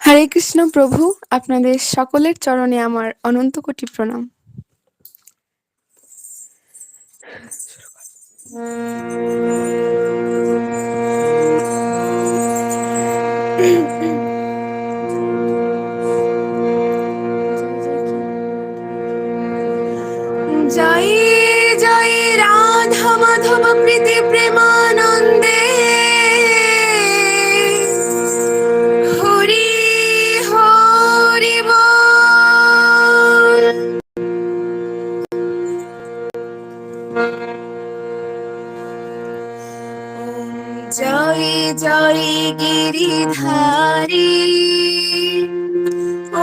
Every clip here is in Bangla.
হরে কৃষ্ণ প্রভু, আপনাদের সকলের চরণে আমার অনন্ত কোটি প্রণাম। জয় জয় রাধা মাধব প্রীতি প্রেমানন্দে। জয় গিরিধারী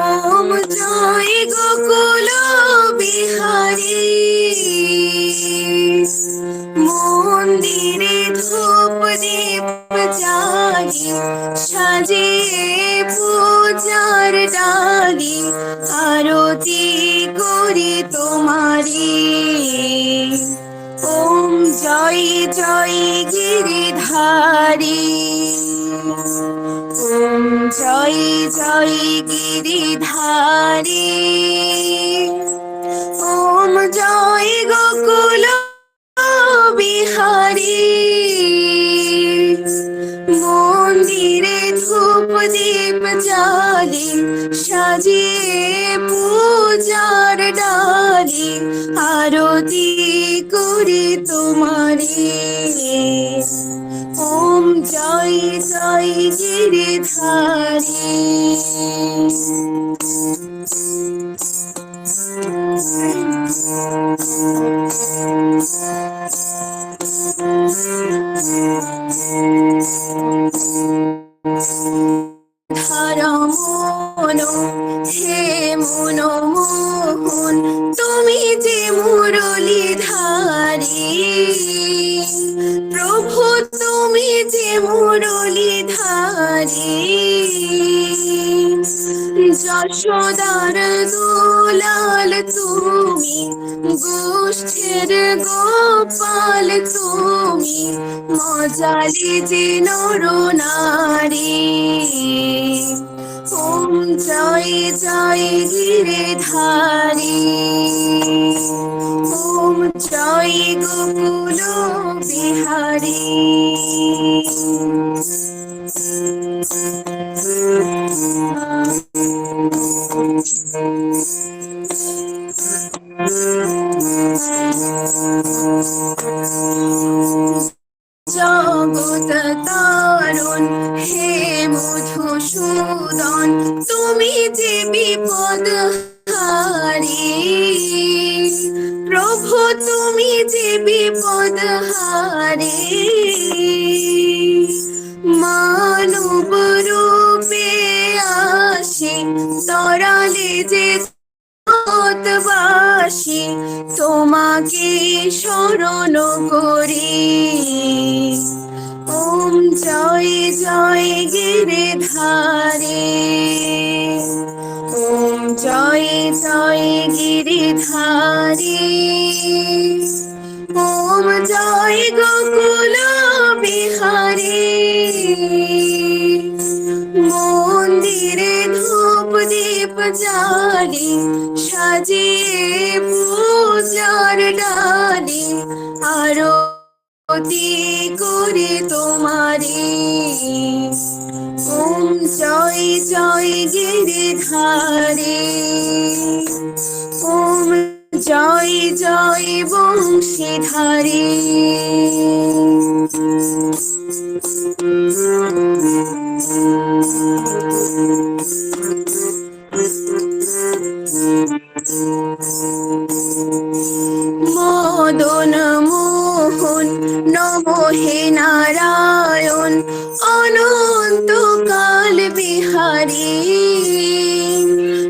ওম জয় গোকুল বিহারী। মন্দিরে ধূপ দীপ জালি সাজে পূজার ডালি আরতি ওম জয় জয় গিরিধারী। ওম জয় জয় গিরিধারী। ওম জয় গোকুল বিহারী। মন্দিরে ধূপ দীপ জালি সাজিয়ে পূজার ডালি, আরতি করি তোমারি ওম জয় জয় গিরিধারী। ধরমন হে মন মোহন তুমি যে মুরলি যশোদার দোলাল তুমি, গোষ্ঠের গোপাল তুমি, মজালি যে নর নারী। ওম জয় জয় গিরিধারী ওম জয় গোকুল বিহারী। জগত তারণ হে মধুসূদন তুমি যে বিপদ হারি। প্রভু তুমি যে বিপদ হারি। স্মরণ করি। ওম জয় জয় গিরিধারে ওম জয় জয় গিরিধারে ওম জয় গোকুল বিহারী। মন্দিরে ধূপ দীপ জালি সাজিয়ে পূজার ডালি, আরতি করে তোমারি। ওম জয় জয় গিরিধারে ওম জয় জয় বংশী বংশীধারী নম হে নারায়ণ অনন্তকাল বিহারী।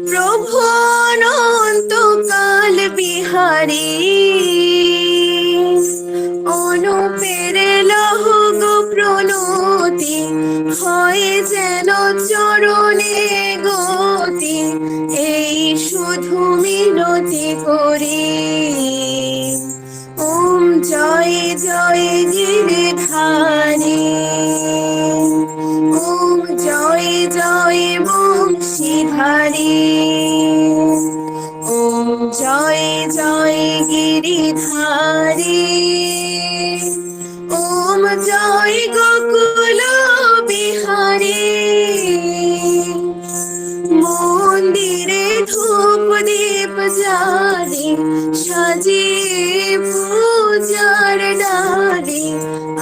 প্রভু অনন্তকাল বিহারী। অনুপের লহ গো প্রণতি হয় যেন জয় গিরিধারী ওম জয় জয় বংশীধারী। ওম জয় জয় গিরিধারী। ওম জয় গোকুল বিহারী। মন্দিরে ধূপ দীপ জারি সাজিয়ে জার ডালি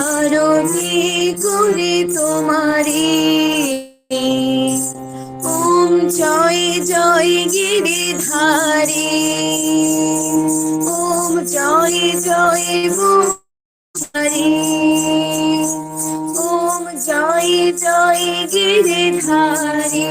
আরতি করে তোমারি ওম জয় জয় গিরিধারী। ওম জয় জয় বুহারি ওম জয় জয় গিরিধারী।